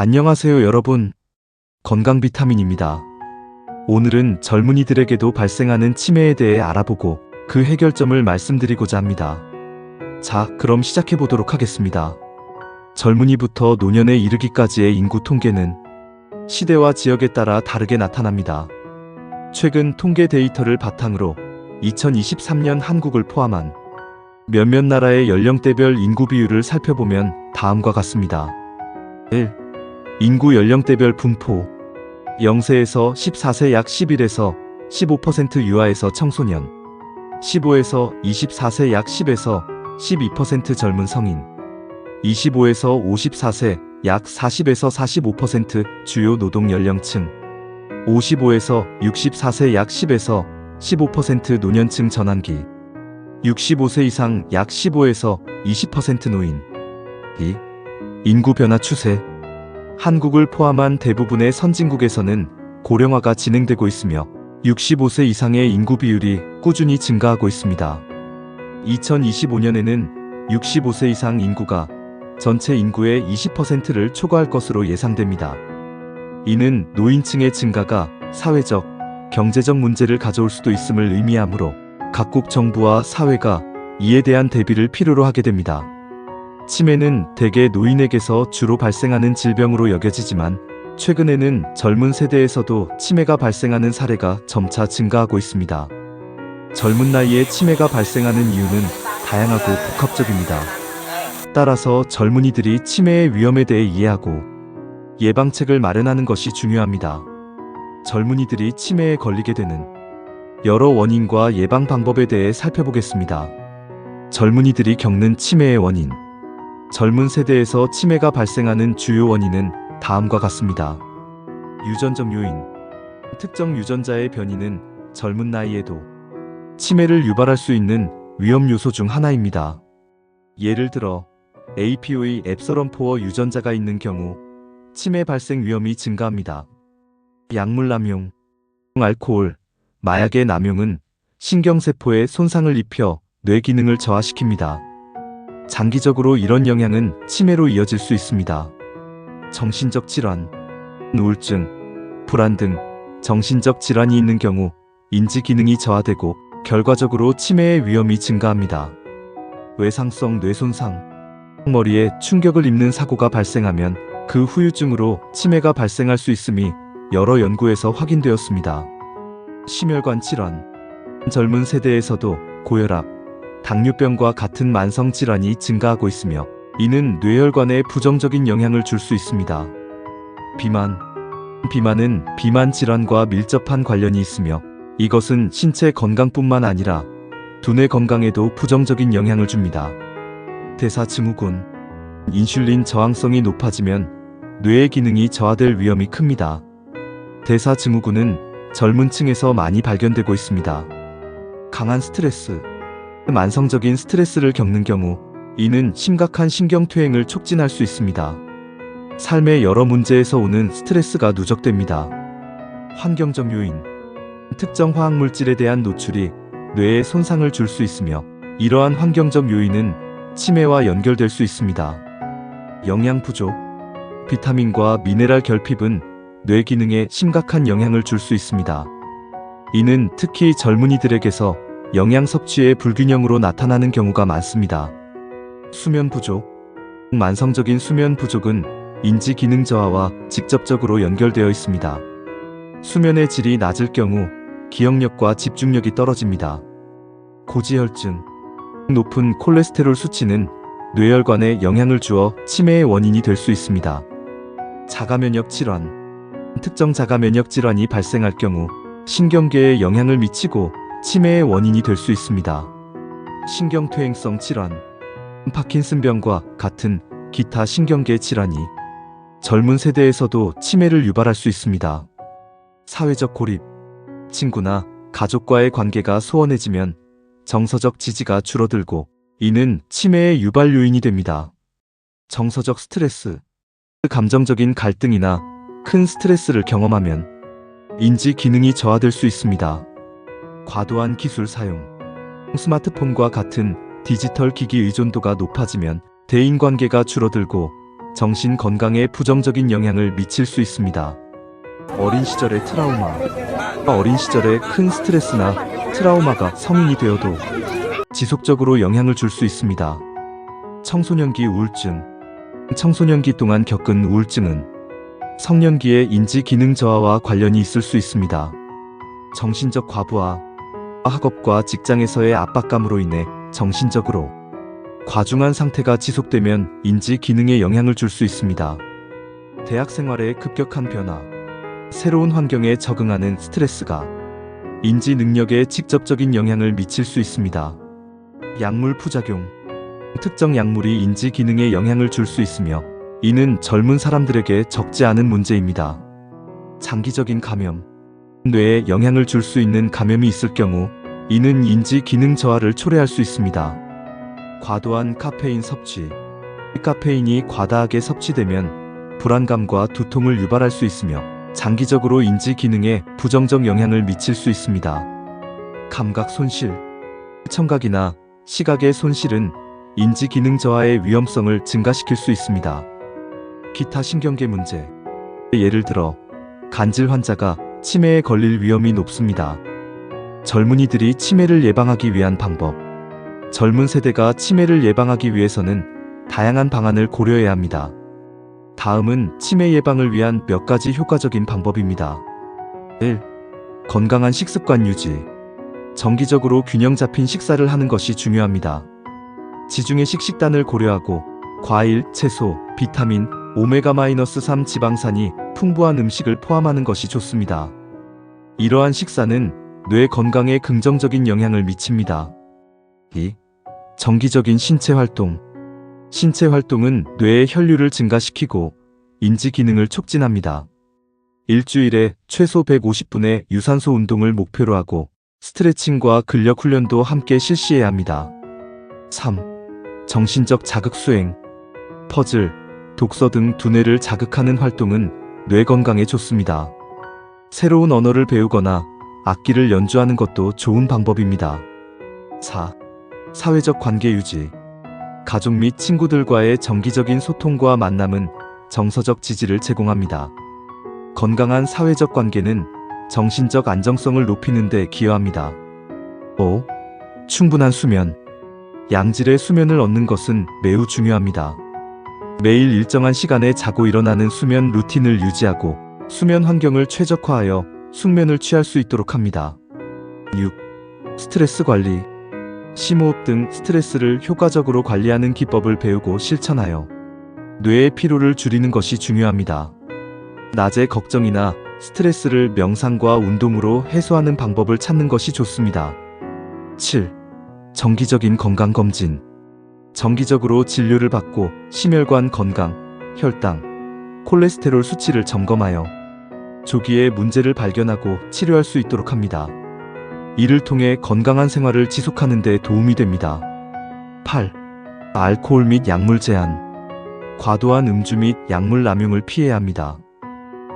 안녕하세요, 여러분. 건강 비타민입니다. 오늘은 젊은이들에게도 발생하는 치매에 대해 알아보고 그 해결점을 말씀드리고자 합니다. 자, 그럼 시작해 보도록 하겠습니다. 젊은이부터 노년에 이르기까지의 인구 통계는 시대와 지역에 따라 다르게 나타납니다. 최근 통계 데이터를 바탕으로 2023년 한국을 포함한 몇몇 나라의 연령대별 인구 비율을 살펴보면 다음과 같습니다. 1. 인구 연령대별 분포. 0세에서 14세 약 11에서 15% 유아에서 청소년. 15에서 24세 약 10에서 12% 젊은 성인. 25에서 54세 약 40에서 45% 주요 노동 연령층. 55에서 64세 약 10에서 15% 노년층 전환기. 65세 이상 약 15에서 20% 노인. 2. 인구 변화 추세 한국을 포함한 대부분의 선진국에서는 고령화가 진행되고 있으며 65세 이상의 인구 비율이 꾸준히 증가하고 있습니다. 2025년에는 65세 이상 인구가 전체 인구의 20%를 초과할 것으로 예상됩니다. 이는 노인층의 증가가 사회적, 경제적 문제를 가져올 수도 있음을 의미하므로 각국 정부와 사회가 이에 대한 대비를 필요로 하게 됩니다. 치매는 대개 노인에게서 주로 발생하는 질병으로 여겨지지만 최근에는 젊은 세대에서도 치매가 발생하는 사례가 점차 증가하고 있습니다. 젊은 나이에 치매가 발생하는 이유는 다양하고 복합적입니다. 따라서 젊은이들이 치매의 위험에 대해 이해하고 예방책을 마련하는 것이 중요합니다. 젊은이들이 치매에 걸리게 되는 여러 원인과 예방 방법에 대해 살펴보겠습니다. 젊은이들이 겪는 치매의 원인. 젊은 세대에서 치매가 발생하는 주요 원인은 다음과 같습니다. 유전적 요인. 특정 유전자의 변이는 젊은 나이에도 치매를 유발할 수 있는 위험 요소 중 하나입니다. 예를 들어 APOE 앱서런포어 유전자가 있는 경우 치매 발생 위험이 증가합니다. 약물 남용, 알코올, 마약의 남용은 신경세포에 손상을 입혀 뇌 기능을 저하시킵니다. 장기적으로 이런 영향은 치매로 이어질 수 있습니다. 정신적 질환, 우울증, 불안 등 정신적 질환이 있는 경우 인지 기능이 저하되고 결과적으로 치매의 위험이 증가합니다. 외상성 뇌손상, 머리에 충격을 입는 사고가 발생하면 그 후유증으로 치매가 발생할 수 있음이 여러 연구에서 확인되었습니다. 심혈관 질환, 젊은 세대에서도 고혈압, 당뇨병과 같은 만성 질환이 증가하고 있으며 이는 뇌혈관에 부정적인 영향을 줄 수 있습니다. 비만, 비만은 비만 질환과 밀접한 관련이 있으며 이것은 신체 건강뿐만 아니라 두뇌 건강에도 부정적인 영향을 줍니다. 대사증후군, 인슐린 저항성이 높아지면 뇌의 기능이 저하될 위험이 큽니다. 대사증후군은 젊은 층에서 많이 발견되고 있습니다. 강한 스트레스, 만성적인 스트레스를 겪는 경우 이는 심각한 신경퇴행을 촉진할 수 있습니다. 삶의 여러 문제에서 오는 스트레스가 누적됩니다. 환경적 요인, 특정 화학물질에 대한 노출이 뇌에 손상을 줄 수 있으며 이러한 환경적 요인은 치매와 연결될 수 있습니다. 영양 부족, 비타민과 미네랄 결핍은 뇌 기능에 심각한 영향을 줄 수 있습니다. 이는 특히 젊은이들에게서 영양 섭취의 불균형으로 나타나는 경우가 많습니다. 수면 부족, 만성적인 수면 부족은 인지 기능 저하와 직접적으로 연결되어 있습니다. 수면의 질이 낮을 경우 기억력과 집중력이 떨어집니다. 고지혈증, 높은 콜레스테롤 수치는 뇌혈관에 영향을 주어 치매의 원인이 될 수 있습니다. 자가면역 질환, 특정 자가면역 질환이 발생할 경우 신경계에 영향을 미치고 치매의 원인이 될 수 있습니다. 신경퇴행성 질환, 파킨슨병과 같은 기타 신경계 질환이 젊은 세대에서도 치매를 유발할 수 있습니다. 사회적 고립, 친구나 가족과의 관계가 소원해지면 정서적 지지가 줄어들고 이는 치매의 유발 요인이 됩니다. 정서적 스트레스, 감정적인 갈등이나 큰 스트레스를 경험하면 인지 기능이 저하될 수 있습니다. 과도한 기술 사용, 스마트폰과 같은 디지털 기기 의존도가 높아지면 대인 관계가 줄어들고 정신 건강에 부정적인 영향을 미칠 수 있습니다. 어린 시절의 트라우마. 어린 시절의 큰 스트레스나 트라우마가 성인이 되어도 지속적으로 영향을 줄 수 있습니다. 청소년기 우울증. 청소년기 동안 겪은 우울증은 성년기의 인지 기능 저하와 관련이 있을 수 있습니다. 정신적 과부하, 학업과 직장에서의 압박감으로 인해 정신적으로 과중한 상태가 지속되면 인지 기능에 영향을 줄 수 있습니다. 대학 생활의 급격한 변화, 새로운 환경에 적응하는 스트레스가 인지 능력에 직접적인 영향을 미칠 수 있습니다. 약물 부작용, 특정 약물이 인지 기능에 영향을 줄 수 있으며 이는 젊은 사람들에게 적지 않은 문제입니다. 장기적인 감염, 뇌에 영향을 줄 수 있는 감염이 있을 경우 이는 인지 기능 저하를 초래할 수 있습니다. 과도한 카페인 섭취. 카페인이 과다하게 섭취되면 불안감과 두통을 유발할 수 있으며 장기적으로 인지 기능에 부정적 영향을 미칠 수 있습니다. 감각 손실. 청각이나 시각의 손실은 인지 기능 저하의 위험성을 증가시킬 수 있습니다. 기타 신경계 문제. 예를 들어 간질 환자가 치매에 걸릴 위험이 높습니다. 젊은이들이 치매를 예방하기 위한 방법. 젊은 세대가 치매를 예방하기 위해서는 다양한 방안을 고려해야 합니다. 다음은 치매 예방을 위한 몇 가지 효과적인 방법입니다. 1. 건강한 식습관 유지. 정기적으로 균형 잡힌 식사를 하는 것이 중요합니다. 지중해식 식단을 고려하고 과일, 채소, 비타민, 오메가-3 지방산이 풍부한 음식을 포함하는 것이 좋습니다. 이러한 식사는 뇌 건강에 긍정적인 영향을 미칩니다. 2. 정기적인 신체 활동. 신체 활동은 뇌의 혈류를 증가시키고 인지 기능을 촉진합니다. 일주일에 최소 150분의 유산소 운동을 목표로 하고 스트레칭과 근력 훈련도 함께 실시해야 합니다. 3. 정신적 자극 수행. 퍼즐, 독서 등 두뇌를 자극하는 활동은 뇌 건강에 좋습니다. 새로운 언어를 배우거나 악기를 연주하는 것도 좋은 방법입니다. 4. 사회적 관계 유지. 가족 및 친구들과의 정기적인 소통과 만남은 정서적 지지를 제공합니다. 건강한 사회적 관계는 정신적 안정성을 높이는 데 기여합니다. 5. 충분한 수면. 양질의 수면을 얻는 것은 매우 중요합니다. 매일 일정한 시간에 자고 일어나는 수면 루틴을 유지하고 수면 환경을 최적화하여 숙면을 취할 수 있도록 합니다. 6. 스트레스 관리. 심호흡 등 스트레스를 효과적으로 관리하는 기법을 배우고 실천하여 뇌의 피로를 줄이는 것이 중요합니다. 낮에 걱정이나 스트레스를 명상과 운동으로 해소하는 방법을 찾는 것이 좋습니다. 7. 정기적인 건강검진. 정기적으로 진료를 받고 심혈관 건강, 혈당, 콜레스테롤 수치를 점검하여 조기에 문제를 발견하고 치료할 수 있도록 합니다. 이를 통해 건강한 생활을 지속하는 데 도움이 됩니다. 8. 알코올 및 약물 제한. 과도한 음주 및 약물 남용을 피해야 합니다.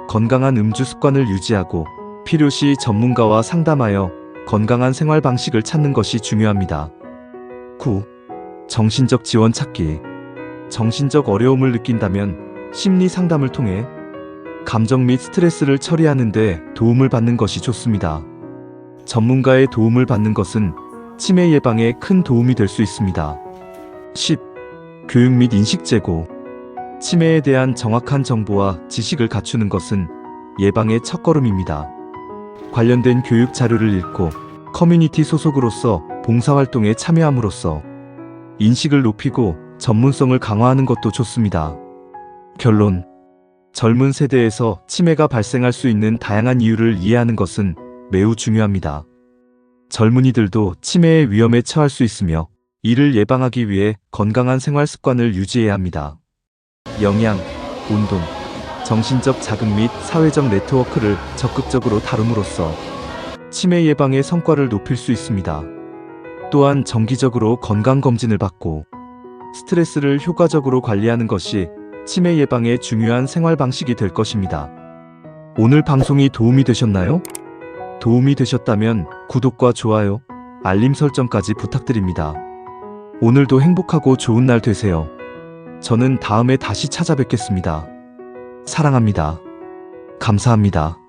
건강한 음주 습관을 유지하고 필요시 전문가와 상담하여 건강한 생활 방식을 찾는 것이 중요합니다. 9. 정신적 지원 찾기. 정신적 어려움을 느낀다면 심리 상담을 통해 감정 및 스트레스를 처리하는데 도움을 받는 것이 좋습니다. 전문가의 도움을 받는 것은 치매 예방에 큰 도움이 될 수 있습니다. 10. 교육 및 인식 제고. 치매에 대한 정확한 정보와 지식을 갖추는 것은 예방의 첫걸음입니다. 관련된 교육 자료를 읽고 커뮤니티 소속으로서 봉사활동에 참여함으로써 인식을 높이고 전문성을 강화하는 것도 좋습니다. 결론. 젊은 세대에서 치매가 발생할 수 있는 다양한 이유를 이해하는 것은 매우 중요합니다. 젊은이들도 치매의 위험에 처할 수 있으며 이를 예방하기 위해 건강한 생활 습관을 유지해야 합니다. 영양, 운동, 정신적 자극 및 사회적 네트워크를 적극적으로 다룸으로써 치매 예방의 성과를 높일 수 있습니다. 또한 정기적으로 건강검진을 받고 스트레스를 효과적으로 관리하는 것이 치매 예방의 중요한 생활 방식이 될 것입니다. 오늘 방송이 도움이 되셨나요? 도움이 되셨다면 구독과 좋아요, 알림 설정까지 부탁드립니다. 오늘도 행복하고 좋은 날 되세요. 저는 다음에 다시 찾아뵙겠습니다. 사랑합니다. 감사합니다.